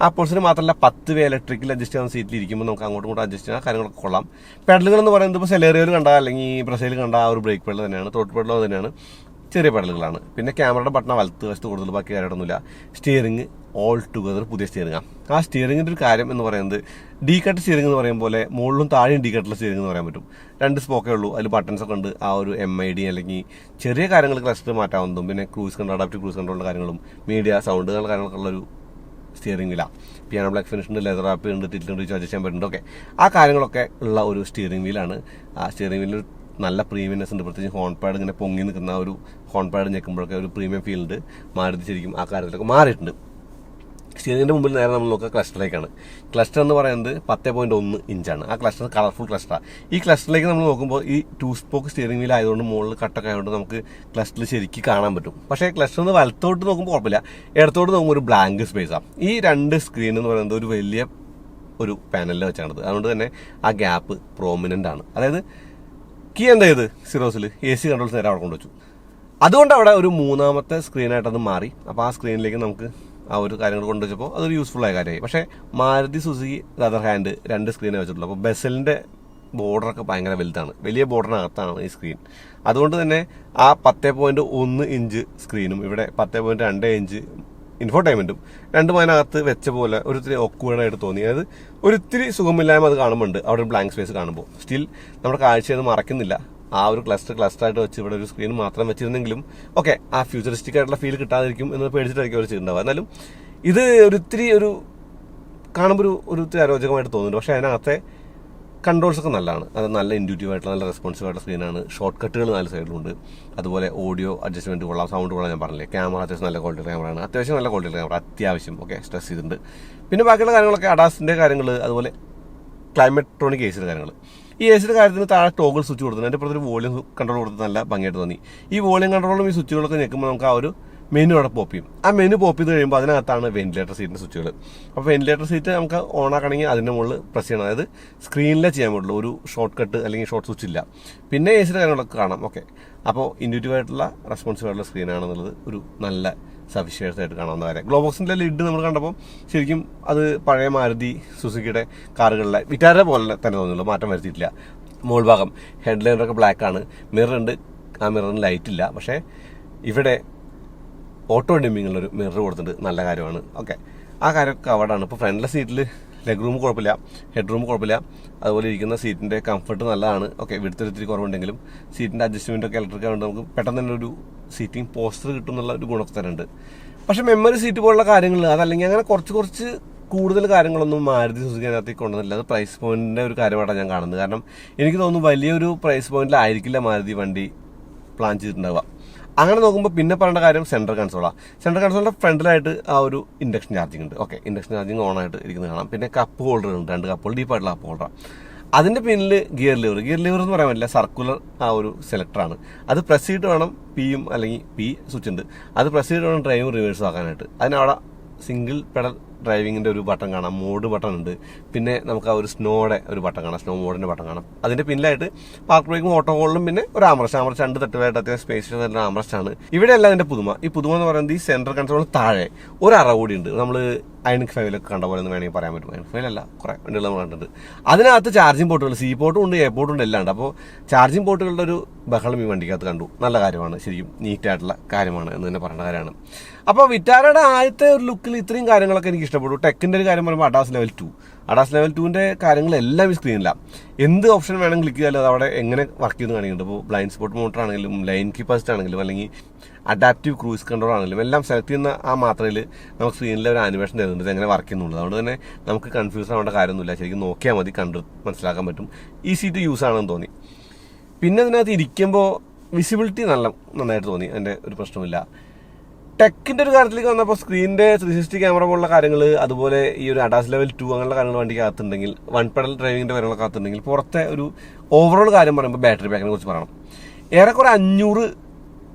ആ അപ്പോൾസറി മാത്രമല്ല പത്ത് വേ ഇലക്ട്രിക്കൽ അഡ്ജസ്റ്റ് ചെയ്യുന്ന സീറ്റിൽ ഇരിക്കുമ്പോൾ നമുക്ക് അങ്ങോട്ടും ഇങ്ങോട്ടും അഡ്ജസ്റ്റ് ചെയ്യാൻ കാര്യങ്ങളൊക്കെ കൊള്ളാം. പെഡലുകൾ എന്ന് പറയുന്നത് ഇപ്പോൾ സെലേറിയൽ കണ്ട അല്ലെങ്കിൽ ബ്രസയിൽ കണ്ട ആ ഒരു ബ്രേക്ക് പെഡൽ തന്നെയാണ് തോട്ട് പെഡൽ തന്നെയാണ് ചെറിയ പെഡലുകളാണ്. പിന്നെ ക്യാമറയുടെ ബട്ടൺ വലത്ത് വശത്ത് കൂടുതൽ ബാക്കി കാര്യമൊന്നുമില്ല സ്റ്റിയറിംഗ് ഓൾ ടുഗദർ പുതിയ സ്റ്റിയറിംഗ് ആ. സ്റ്റിയറിംഗിന്റെ ഒരു കാര്യം എന്ന് പറയുന്നത് ഡി കട്ട് സ്റ്റിയറിംഗ് എന്ന് പറയുമ്പോൾ പോലെ മുകളിലും താഴെയും ഡി കട്ടിലെ സ്റ്റിയറിംഗ് എന്ന് പറയാൻ പറ്റും. രണ്ട് സ്പോക്കേ ഉള്ളൂ അതിൽ ബട്ടൺസ് ഒക്കെ ഉണ്ട് ആ ഒരു എം ഐ ഡി അല്ലെങ്കിൽ ചെറിയ കാര്യങ്ങൾ ക്ലസ്റ്റർ മാറ്റാവുന്നതും പിന്നെ ക്രൂസ് കൺട്രോൾ അഡാപ്റ്റീവ് ക്രൂസ് കൺട്രോളിന്റെ കാര്യങ്ങളും മീഡിയ സൗണ്ട് കാര്യങ്ങളൊക്കെ ഉള്ള ഒരു സ്റ്റിയറിംഗ് വീലാണ് പിയാനോ ബ്ലാക്ക് ഫിനിഷ് ഉണ്ട് ലെതർ ആപ്പ് ഉണ്ട് ഉണ്ട് അഡ്ജസ്റ്റ് ചെയ്യാൻ പറ്റുന്നുണ്ട് ഓക്കെ ആ കാര്യങ്ങളൊക്കെ ഉള്ള ഒരു സ്റ്റിയറിംഗ് വീലാണ് ആ സ്റ്റിയറിംഗ് വീലിൽ നല്ല പ്രീമിയംനെസ് ഉണ്ട്. പ്രത്യേകിച്ച് ഹോൺ പാഡ് ഇങ്ങനെ പൊങ്ങി നിൽക്കുന്ന ഒരു ഹോൺ പാഡ് ഞെക്കുമ്പോഴൊക്കെ ഒരു പ്രീമിയം ഫീൽ ഉണ്ട്. മാരുതി ശരിക്കും ആ കാര്യത്തിലൊക്കെ മാറിയിട്ടുണ്ട്. സ്റ്റിയറിംഗിന്റെ മുമ്പിൽ നേരെ നമ്മൾ നോക്കുക ക്ലസ്റ്ററിലേക്കാണ്. ക്ലസ്റ്റർ എന്ന് പറയുന്നത് പത്ത് പോയിന്റ് ഒന്ന് ഇഞ്ചാണ്. ആ ക്ലസ്റ്റർ കളർഫുൾ ക്ലസ്റ്ററാണ് ഈ ക്ലസ്റ്ററിലേക്ക് നമ്മൾ നോക്കുമ്പോൾ ഈ ടു സ്പോക്ക് സ്റ്റിയറിംഗ് വീൽ ആയതുകൊണ്ട് മുകളിൽ കട്ടൊക്കെ ആയതുകൊണ്ട് നമുക്ക് ക്ലസ്റ്ററിൽ ശരിക്കും കാണാൻ പറ്റും. പക്ഷേ ക്ലസ്റ്റർ നിന്ന് വലത്തോട്ട് നോക്കുമ്പോൾ കുഴപ്പമില്ല. ഇടത്തോട്ട് നോക്കുമ്പോൾ ഒരു ബ്ലാങ്ക് സ്പേസാണ് ഈ രണ്ട് സ്ക്രീൻ എന്ന് പറയുന്നത് ഒരു വലിയ ഒരു പാനലിൽ വെച്ചാണത് അതുകൊണ്ട് തന്നെ ആ ഗ്യാപ്പ് പ്രോമിനന്റ് ആണ്. അതായത് കീ എന്താ ചെയ്ത് സിറോസിൽ എ സി കൺട്രോൾസ് നേരെ അവിടെ കൊണ്ടുവച്ചു. അതുകൊണ്ട് അവിടെ ഒരു മൂന്നാമത്തെ സ്ക്രീനായിട്ടത് മാറി. അപ്പോൾ ആ സ്ക്രീനിലേക്ക് നമുക്ക് ആ ഒരു കാര്യങ്ങൾ കൊണ്ടുവച്ചപ്പോൾ അതൊരു യൂസ്ഫുൾ ആയ കാര്യമായി. പക്ഷേ മാരുതി സുസുക്കി അതർ ഹാൻഡ് രണ്ട് സ്ക്രീനേ വെച്ചിട്ടുള്ളൂ. അപ്പോൾ ബെസലിന്റെ ബോർഡറൊക്കെ ഭയങ്കര വലുതാണ്. വലിയ ബോർഡറിനകത്താണ് ഈ സ്ക്രീൻ അതുകൊണ്ട് തന്നെ ആ പത്ത് പോയിന്റ് ഒന്ന് ഇഞ്ച് സ്ക്രീനും ഇവിടെ പത്ത് പോയിന്റ് രണ്ട് ഇഞ്ച് ഇൻഫോടൈൻമെന്റും രണ്ടും അതിനകത്ത് വെച്ച പോലെ ഒരു ഒത്തിരി ഒക്കുവേണായിട്ട് തോന്നി. അതായത് ഒരിത്തിരി സുഖമില്ലായ്മ അത് കാണുന്നുണ്ട് അവിടെ ഒരു ബ്ലാങ്ക് സ്പേസ് കാണുമ്പോൾ. സ്റ്റിൽ നമ്മുടെ കാഴ്ചയൊന്നും മറക്കുന്നില്ല. ആ ഒരു ക്ലസ്റ്റർ ക്ലസ്റ്റർ ആയിട്ട് വെച്ച് ഇവിടെ ഒരു സ്ക്രീൻ മാത്രം വെച്ചിരുന്നെങ്കിലും ഓക്കെ ആ ഫ്യൂച്ചറിസ്റ്റിക് ആയിട്ടുള്ള ഫീൽ കിട്ടാതിരിക്കും എന്ന് പേടിച്ചിട്ടായിരിക്കും അവർ ചെയ്തിട്ടുണ്ടാവുക. എന്നാലും ഇത് ഒരു ഇത്തിരി ഒരു കാണുമ്പോൾ ഒരു ഒരു ഇത്തിരി അരോചകമായിട്ട് തോന്നുന്നുണ്ട്. പക്ഷേ അതിനകത്തെ കൺട്രോൾസ് ഒക്കെ നല്ലതാണ്. അത് നല്ല ഇൻഡ്യൂറ്റീവ് ആയിട്ടുള്ള നല്ല റെസ്പോൺസീവ് ആയിട്ടുള്ള സ്ക്രീനാണ് ഷോർട്ട് കട്ടുകൾ നാല് സൈഡിലുണ്ട് അതുപോലെ ഓഡിയോ അഡ്ജസ്റ്റ്മെന്റ് കൊള്ളാം സൗണ്ട് കൊള്ളാം ഞാൻ പറഞ്ഞില്ലേ. ക്യാമറ അത്യാവശ്യം നല്ല ക്വാളിറ്റി ക്യാമറ ആണ്. അത്യാവശ്യം നല്ല ക്വാളിറ്റി ക്യാമറ അത്യാവശ്യം ഓക്കെ സ്ട്രെസ് ചെയ്തിട്ടുണ്ട്. പിന്നെ ബാക്കിയുള്ള കാര്യങ്ങളൊക്കെ അഡാസിന്റെ കാര്യങ്ങൾ അതുപോലെ ക്ലൈമറ്റ്രോണിക് ഏസിയുടെ സിയുടെ കാര്യങ്ങൾ ഈ എ സിയുടെ താഴെ ടോഗിൾ സ്വിച്ച് കൊടുത്തിട്ടുണ്ട്. എന്റെ പുറത്തൊരു വോളിയം കൺട്രോൾ കൊടുത്ത് നല്ല ഭംഗിയായിട്ട് തോന്നി. ഈ വോളിയം കൺട്രോളും ഈ സ്വിച്ചുകളൊക്കെ ഞെക്കുമ്പോൾ നമുക്ക് ആ ഒരു മെനു അവിടെ പോപ്പ് ചെയ്യും. ആ മെനു പോപ്പ് ചെയ്ത് കഴിയുമ്പോൾ അതിനകത്താണ് വെന്റിലേറ്റർ സീറ്റിന്റെ സ്വിച്ചുകൾ അപ്പോൾ വെന്റിലേറ്റർ സീറ്റ് നമുക്ക് ഓൺ ആക്കണമെങ്കിൽ അതിന്റെ മുകളിൽ പ്രസ് ചെയ്യണം. അതായത് സ്ക്രീനിലേ ചെയ്യാൻ പറ്റുള്ളൂ. ഒരു ഷോർട്ട് കട്ട് അല്ലെങ്കിൽ ഷോർട്ട് സ്വിച്ച് ഇല്ല. പിന്നെ എ സിയുടെ കാര്യങ്ങളൊക്കെ കാണാം. ഓക്കെ അപ്പോൾ ഇൻഡ്യൂറ്റീവായിട്ടുള്ള റെസ്പോൺസീവ് ആയിട്ടുള്ള സ്ക്രീനാണെന്നുള്ളത് ഒരു നല്ല സവിശേഷതയായിട്ട് കാണാവുന്ന കാര്യം. ഗ്ലോബോക്സിന്റെ ലിഡ് നമ്മൾ കണ്ടപ്പോൾ ശരിക്കും അത് പഴയ മാരുതി സുസുക്കിയുടെ കാറുകളിലെ വിറ്റാര പോലെ തന്നെ തോന്നുള്ളൂ മാറ്റം വരുത്തിയിട്ടില്ല. മോൾ ഭാഗം ഹെഡ് ലൈനറൊക്കെ ബ്ലാക്ക് ആണ്. മിറർ ഉണ്ട്. ആ മിററിന് ലൈറ്റ് ഇല്ല. പക്ഷേ ഇവിടെ ഓട്ടോ ഡിമ്മിങ്ങിലൊരു മിറർ കൊടുത്തിട്ടുണ്ട് നല്ല കാര്യമാണ്. ഓക്കെ ആ കാര്യമൊക്കെ അവിടെയാണ് ഇപ്പോൾ ഫ്രണ്ടിലെ സീറ്റിൽ ലെഗ് റൂം കുഴപ്പമില്ല ഹെഡ് റൂം കുഴപ്പമില്ല. അതുപോലെ ഇരിക്കുന്ന സീറ്റിന്റെ കംഫർട്ട് നല്ലതാണ്. ഓക്കെ വിടുത്തൊരിത്തിരി കുറവുണ്ടെങ്കിലും സീറ്റിന്റെ അഡ്ജസ്റ്റ്മെന്റ് ഒക്കെ ഇലക്ട്രിക് ആയതുകൊണ്ട് നമുക്ക് പെട്ടെന്ന് തന്നെ ഒരു സീറ്റിംഗ് പോസ്റ്റർ കിട്ടും എന്നുള്ള ഒരു പക്ഷേ പക്ഷെ മെമ്മറി സീറ്റ് പോലുള്ള കാര്യങ്ങൾ അതല്ലെങ്കിൽ അങ്ങനെ കുറച്ച് കുറച്ച് കൂടുതൽ കാര്യങ്ങളൊന്നും മാരുതി സുസുക്കി അതിനകത്തേക്ക് കൊണ്ടുവന്നില്ല അത് പ്രൈസ് പോയിന്റിന്റെ ഒരു കാര്യമായിട്ടാണ് ഞാൻ കാണുന്നത്. കാരണം എനിക്ക് തോന്നുന്നു വലിയൊരു പ്രൈസ് പോയിന്റിലായിരിക്കില്ല മാരുതി വണ്ടി പ്ലാൻ ചെയ്തിട്ടുണ്ടാവുക. അങ്ങനെ നോക്കുമ്പോൾ പിന്നെ പറയേണ്ട കാര്യം സെൻട്രൽ കൺസോളാണ് സെൻട്രൽ കൺസോളിന്റെ ഫ്രണ്ടിലായിട്ട് ആ ഒരു ഇൻഡക്ഷൻ ചാർജിങ് ഉണ്ട്. ഓക്കെ ഇൻഡക്ഷൻ ചാർജിങ് ഓൺ ആയിട്ട് ഇരിക്കുന്നത് കാണാം. പിന്നെ കപ്പ് ഹോൾഡർ ഉണ്ട്. രണ്ട് കപ്പ് ഹോൾഡർ ഡീപ്പായിട്ടുള്ള കപ്പ് ഹോൾഡർ അതിന്റെ പിന്നിൽ ഗിയർ ലിവർ ഗിയർ ലിവർ എന്ന് പറയാൻ പറ്റില്ല. സർക്കുലർ ആ ഒരു സെലക്ടറാണ് അത് പ്രസ് ചെയ്തിട്ട് വേണം പിയും അല്ലെങ്കിൽ പി സ്വിച്ച് ഉണ്ട്. അത് പ്രസ് ചെയ്തിട്ട് വേണം ഡ്രൈവും റിവേഴ്സും ആക്കാനായിട്ട്. അതിനവിടെ സിംഗിൾ പെഡൽ ഡ്രൈവിങ്ങിന്റെ ഒരു ബട്ടൺ കാണാം മോഡ് ബട്ടൺ ഉണ്ട്. പിന്നെ നമുക്ക് ആ ഒരു സ്നോയുടെ ഒരു ബട്ടൺ കാണാം സ്നോ മോഡിന്റെ ബട്ടൺ കാണാം. അതിന്റെ പിന്നിലായിട്ട് പാർക്ക് ബ്രേക്കും ഓട്ടോ ഹോളിലും പിന്നെ ഒരു ആമറസ്റ്റ് ആമറസ്റ്റ് രണ്ട് തട്ടുമായിട്ട് അത്യാവശ്യം സ്പേഷ്യസ് ആയിട്ടുള്ള ആമറസ്റ്റ് ആണ്. ഇവിടെ അല്ല അതിന്റെ പുതുമ. ഈ പുതുമ എന്ന് പറയുന്നത് ഈ സെൻട്രൽ കൺട്രോൾ താഴെ ഒരു അറ കൂടി ഉണ്ട്. നമ്മൾ ഐനിക് ഫൈവിലൊക്കെ കണ്ട പോലെ എന്ന് വേണമെങ്കിൽ പറയാൻ പറ്റും. അയണിക് ഫൈവിലല്ല കുറെ വണ്ടികൾ നമ്മൾ കണ്ടിട്ടുണ്ട്. അതിനകത്ത് ചാർജിങ് പോർട്ടുകൾ സി പോർട്ടും ഉണ്ട് എ പോർട്ടും ഉണ്ട് എല്ലാം ഉണ്ട്. അപ്പോൾ ചാർജിങ് പോർട്ടുകളുടെ ഒരു ബഹളം ഈ വണ്ടിക്കകത്ത് കണ്ടു. നല്ല കാര്യമാണ് ശരിക്കും നീറ്റായിട്ടുള്ള കാര്യമാണ് എന്ന് തന്നെ പറയേണ്ട കാര്യമാണ്. അപ്പോൾ വിറ്റാരയുടെ ആദ്യത്തെ ഒരു ലുക്കിൽ ഇത്രയും കാര്യങ്ങളൊക്കെ എനിക്ക് ഇഷ്ടപ്പെട്ടു. ടെക്കിന്റെ ഒരു കാര്യം പറയുമ്പോൾ ADAS level two ADAS level ടുവിന്റെ കാര്യങ്ങളെല്ലാം ഈ എന്ത് ഓപ്ഷൻ വേണമെങ്കിൽ ക്ലിക്ക് ചെയ്താലും അത് അവിടെ എങ്ങനെ വർക്ക് ചെയ്യുന്നു കാണിക്കുന്നുണ്ട്. ഇപ്പോൾ ബ്ലൈൻഡ് സ്പോട്ട് മോട്ടർ ആണെങ്കിലും ലൈൻ കീപ്പേഴ്സ് ആണെങ്കിലും അല്ലെങ്കിൽ അഡാപ്റ്റീവ് ക്രൂസ് കൺട്രോൾ ആണെങ്കിലും എല്ലാം സെലക്ട് ചെയ്യുന്ന ആ മാത്രയിൽ നമുക്ക് സ്ക്രീനിൽ ഒരു ആനിമേഷൻ തരുന്നുണ്ട്. ഇത് എങ്ങനെ വർക്ക് ചെയ്യുന്നുള്ളൂ. അതുകൊണ്ട് തന്നെ നമുക്ക് കൺഫ്യൂസ് ആവേണ്ട കാര്യമൊന്നുമില്ല. ശരിക്കും നോക്കിയാൽ മതി കണ്ട് മനസ്സിലാക്കാൻ പറ്റും. ഈസി ടു യൂസ് ആണെന്ന് തോന്നി. പിന്നെ അതിനകത്ത് ഇരിക്കുമ്പോൾ വിസിബിലിറ്റി നല്ല നന്നായിട്ട് തോന്നി. അതിന്റെ ഒരു പ്രശ്നമില്ല ടെക്കിന്റെ ഒരു കാര്യത്തിലേക്ക് വന്നപ്പോൾ സ്ക്രീനിന്റെ ത്രീ സിക്സ്റ്റി ക്യാമറ പോലുള്ള കാര്യങ്ങൾ അതുപോലെ ഈ ഒരു അഡാസ് ലെവൽ ടു അങ്ങനെയുള്ള കാര്യങ്ങൾ വണ്ടിക്ക് അകത്തുണ്ടെങ്കിൽ വൺ പെഡൽ ഡ്രൈവിങ്ങിന്റെ കാര്യങ്ങളൊക്കെ അകത്തുണ്ടെങ്കിൽ പുറത്തെ ഒരു ഓവറോൾ കാര്യം പറയുമ്പോൾ ബാറ്ററി ബാക്കിനെ കുറിച്ച് പറയണം. ഏറെക്കുറെ അഞ്ഞൂറ്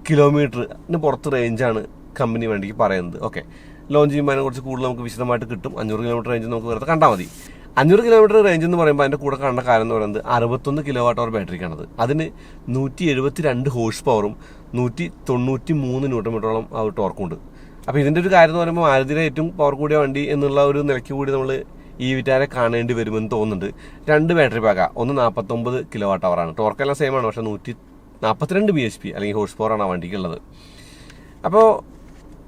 കിലോമീറ്ററിന് പുറത്ത് റേഞ്ചാണ് കമ്പനി വണ്ടിക്ക് പറയുന്നത്. ഓക്കെ ലോഞ്ച് ചെയ്യുമ്പോൾ അതിനെ കുറച്ച് കൂടുതൽ നമുക്ക് വിശദമായിട്ട് കിട്ടും. അഞ്ഞൂറ് കിലോമീറ്റർ റേഞ്ച് നമുക്ക് വെറുതെ കണ്ടാൽ മതി. അഞ്ഞൂറ് കിലോമീറ്റർ റേഞ്ച് എന്ന് പറയുമ്പോൾ അതിന്റെ കൂടെ കാണുന്ന കാര്യം എന്ന് പറയുന്നത് അറുപത്തൊന്ന് കിലോ വാട്ട് അവർ ബാറ്ററിക്കാണത് അതിന് നൂറ്റി എഴുപത്തി രണ്ട് ഹോഴ്സ് പവറും നൂറ്റി തൊണ്ണൂറ്റി മൂന്ന് ന്യൂട്ടോമീറ്ററോളം ടോർക്കുണ്ട് അപ്പോൾ ഇതിന്റെ ഒരു കാര്യം എന്ന് പറയുമ്പോൾ മാരുതിയുടെ ഏറ്റവും പവർ കൂടിയ വണ്ടി എന്നുള്ള ഒരു നിലയ്ക്ക് കൂടി നമ്മൾ ഈ വിറ്റാരെ കാണേണ്ടി വരുമെന്ന് തോന്നുന്നുണ്ട്. രണ്ട് ബാറ്ററി പാക്കാണ് ഒന്ന് നാൽപ്പത്തൊമ്പത് കിലോ വാട്ട് അവറാണ് ടോർക്കെല്ലാം സെയിം ആണ്. പക്ഷേ നൂറ്റി നാൽപ്പത്തിരണ്ട് ബി എച്ച് പി അല്ലെങ്കിൽ ഹോഴ്സ് ആണ് ആ വണ്ടിക്കുള്ളത്. അപ്പോൾ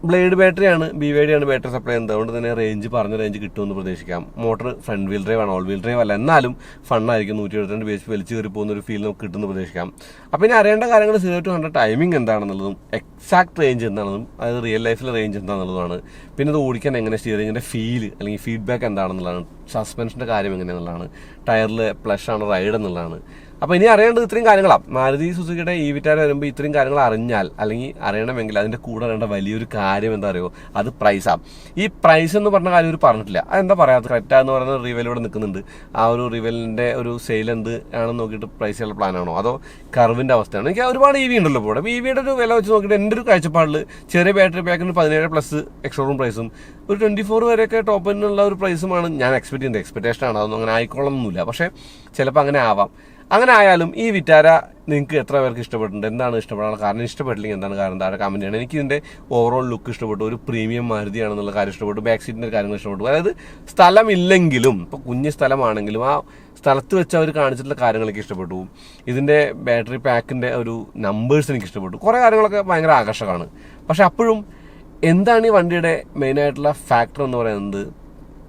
ബ്ലേഡ് ബാറ്ററിയാണ് ബി വൈ ആണ് ബാറ്ററി സപ്ലൈ ചെയ്യുന്നത്. അതുകൊണ്ട് തന്നെ റേഞ്ച് പറഞ്ഞ റേഞ്ച് കിട്ടുമെന്ന് പ്രതീക്ഷിക്കാം. മോട്ടർ ഫ്രണ്ട് വീൽ ഡ്രൈവ് ആണ് ഓൾ വീൽ ഡ്രൈവ് അല്ല. എന്നാലും ഫണ്ണായിരിക്കും നൂറ്റി എഴുപത്തിരണ്ട് ബി എച്ച് വലിച്ചു കയറി പോകുന്ന ഒരു ഫീൽ നമുക്ക് കിട്ടുമെന്ന് പ്രതീക്ഷിക്കാം. അപ്പോൾ ഇനി അറിയേണ്ട കാര്യങ്ങൾ സീറോ ടു ഹൺഡ്രഡ് ടൈമിംഗ് എന്താണെന്നുള്ളതും എക്സാക്ട് റേഞ്ച് എന്താണെന്നും അതായത് റിയൽ ലൈഫിലെ റേഞ്ച് എന്താണെന്നുള്ളതാണ് പിന്നെ അത് ഓടിക്കാൻ എങ്ങനെ സ്റ്റിയറിങ്ങിന്റെ ഫീൽ അല്ലെങ്കിൽ ഫീഡ്ബാക്ക് എന്താണെന്നുള്ളതാണ്. സസ്പെൻഷന്റെ കാര്യം എങ്ങനെയാണെന്നുള്ളതാണ്. ടയറിൽ പ്ലഷ് ആണ് റൈഡ് എന്നുള്ളതാണ്. അപ്പൊ ഇനി അറിയേണ്ടത് ഇത്രയും കാര്യങ്ങളാണ് മാരുതി സുസുക്കിയുടെ ഈ വിറ്റാൻ വരുമ്പോൾ ഇത്രയും കാര്യങ്ങൾ അറിഞ്ഞാൽ അല്ലെങ്കിൽ അറിയണമെങ്കിൽ അതിന്റെ കൂടെ അറിയേണ്ട വലിയൊരു കാര്യം എന്താ അറിയോ? അത് പ്രൈസാണ് ഈ പ്രൈസ് എന്ന് പറഞ്ഞ കാര്യം ഒരു പറഞ്ഞിട്ടില്ല. അതെന്താ പറയുക ക്രെറ്റ എന്ന് പറയുന്ന റിവലിലൂടെ നിൽക്കുന്നുണ്ട്. ആ ഒരു റിവലിന്റെ ഒരു സെയിൽ എന്ത് ആണെന്ന് നോക്കിയിട്ട് പ്രൈസ് ചെയ്യാനുള്ള പ്ലാനാണോ അതോ കർവിന്റെ അവസ്ഥയാണോ? എനിക്ക് ഒരുപാട് ഇ വി ഉണ്ടല്ലോ ഇപ്പോൾ അപ്പോൾ ഇ വിയുടെ ഒരു വില വെച്ച് നോക്കിയിട്ട് എന്റെ ഒരു കാഴ്ചപ്പാടിൽ ചെറിയ ബാറ്ററി പാക്കിന് പതിനേഴ് പ്ലസ് എക്സ്ട്രോറൂം പ്രൈസും ഒരു ട്വന്റി ഫോർ വരെയൊക്കെ ടോപ്പിനുള്ള ഒരു പ്രൈസുമാണ് ഞാൻ എക്സ്പെക്ട് ചെയ്യുന്നത്. എക്സ്പെക്ടേഷൻ ആണ്. അതൊന്നും അങ്ങനെ ആയിക്കോളണമെന്നില്ല പക്ഷേ ചിലപ്പോൾ അങ്ങനെ ആവാം. അങ്ങനെ ആയാലും ഈ വിറ്റാര നിങ്ങൾക്ക് എത്ര പേർക്ക് ഇഷ്ടപ്പെട്ടിട്ടുണ്ട്? എന്താണ് ഇഷ്ടപ്പെടാനുള്ള കാരണം? ഇഷ്ടപ്പെട്ടില്ലെങ്കിൽ എന്താണ് കാരണം? താഴെ കമന്റ് ചെയ്യണം. എനിക്ക് ഇതിന്റെ ഓവറോൾ ലുക്ക് ഇഷ്ടപ്പെട്ടു. ഒരു പ്രീമിയം മാരുതിയാണെന്നുള്ള കാര്യം ഇഷ്ടപ്പെട്ടു. ബാക്ക് സീറ്റിന്റെ കാര്യങ്ങൾ ഇഷ്ടപ്പെട്ടു. അതായത് സ്ഥലമില്ലെങ്കിലും ഇപ്പൊ കുഞ്ഞ് സ്ഥലമാണെങ്കിലും ആ സ്ഥലത്ത് വെച്ച് അവർ കാണിച്ചിട്ടുള്ള കാര്യങ്ങളൊക്കെ ഇഷ്ടപ്പെട്ടു. ഇതിന്റെ ബാറ്ററി പാക്കിന്റെ ഒരു നമ്പേഴ്സ് എനിക്ക് ഇഷ്ടപ്പെട്ടു. കുറേ കാര്യങ്ങളൊക്കെ ഭയങ്കര ആകർഷകമാണ്. പക്ഷെ അപ്പോഴും എന്താണ് ഈ വണ്ടിയുടെ മെയിൻ ആയിട്ടുള്ള ഫാക്ടർ എന്ന് പറയുന്നത്?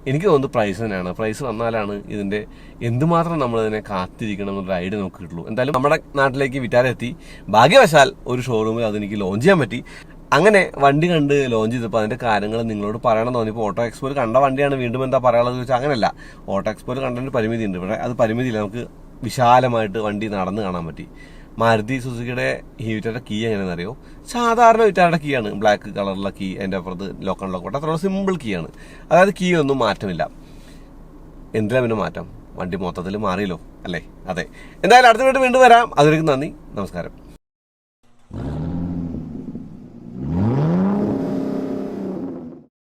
എനിക്ക് തോന്നുന്നത് പ്രൈസ് തന്നെയാണ്. പ്രൈസ് വന്നാലാണ് ഇതിന്റെ എന്തുമാത്രം നമ്മൾ ഇതിനെ കാത്തിരിക്കണം എന്നൊരു ഐഡിയ നമുക്ക് കിട്ടുള്ളൂ. എന്തായാലും നമ്മുടെ നാട്ടിലേക്ക് വിറ്റാരെത്തി ഭാഗ്യവശാൽ ഒരു ഷോറൂമിൽ അതെനിക്ക് ലോഞ്ച് ചെയ്യാൻ പറ്റി. അങ്ങനെ വണ്ടി കണ്ട് ലോഞ്ച് ചെയ്തപ്പോൾ അതിന്റെ കാര്യങ്ങൾ നിങ്ങളോട് പറയണം തോന്നി. ഇപ്പോൾ ഓട്ടോ എക്സ്പോയിൽ കണ്ട വണ്ടിയാണ് വീണ്ടും എന്താ പറയാനുള്ളത് ചോദിച്ചാൽ അങ്ങനെയല്ല. ഓട്ടോ എക്സ്പോയിൽ കണ്ടതിന് പരിമിതി ഉണ്ട് പക്ഷേ അത് പരിമിതിയില്ല. നമുക്ക് വിശാലമായിട്ട് വണ്ടി നടന്ന് കാണാൻ പറ്റി. മാരുതി സുസുക്കിയുടെ ഈ കീ എങ്ങനെയാണെന്ന് അറിയോ സാധാരണ വിറ്റാരുടെ കീ ആണ് ബ്ലാക്ക് കളറുള്ള കീ എന്റെ അപ്പുറത്ത് ലോക്ക് ലോക്ക് അത്ര സിമ്പിൾ കീ ആണ്. അതായത് കീ ഒന്നും മാറ്റമില്ല എന്തിനാ പിന്നെ മാറ്റം? വണ്ടി മൊത്തത്തിൽ മാറിയല്ലോ അല്ലേ? അതെ. എന്തായാലും അടുത്ത വീണ്ടും വീണ്ടും വരാം. അതിലേക്ക് നന്ദി. നമസ്കാരം.